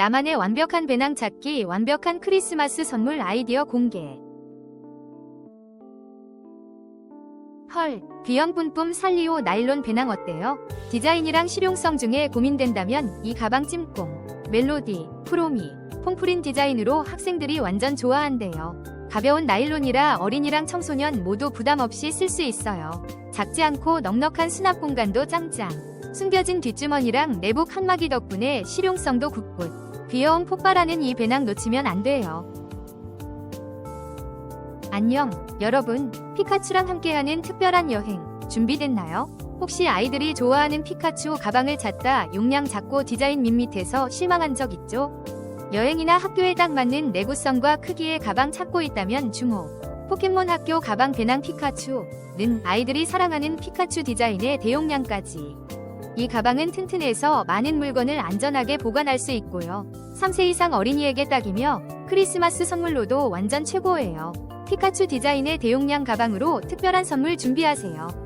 나만의 완벽한 배낭 찾기, 완벽한 크리스마스 선물 아이디어 공개. 헐, 귀염 뿜뿜 살리오 나일론 배낭 어때요? 디자인이랑 실용성 중에 고민된다면 이 가방 찜꽁, 멜로디, 프로미, 퐁프린 디자인으로 학생들이 완전 좋아한대요. 가벼운 나일론이라 어린이랑 청소년 모두 부담 없이 쓸 수 있어요. 작지 않고 넉넉한 수납 공간도 짱짱. 숨겨진 뒷주머니랑 내부 칸막이 덕분에 실용성도 굿굿. 귀여운 폭발하는 이 배낭 놓치면 안 돼요. 안녕, 여러분. 피카츄랑 함께하는 특별한 여행 준비됐나요? 혹시 아이들이 좋아하는 피카츄 가방을 찾다 용량 작고 디자인 밋밋해서 실망한 적 있죠? 여행이나 학교에 딱 맞는 내구성과 크기의 가방 찾고 있다면 주목. 포켓몬 학교 가방 배낭 피카츄는 아이들이 사랑하는 피카츄 디자인의 대용량까지. 이 가방은 튼튼해서 많은 물건을 안전하게 보관할 수 있고요. 3세 이상 어린이에게 딱이며 크리스마스 선물로도 완전 최고예요. 피카츄 디자인의 대용량 가방으로 특별한 선물 준비하세요.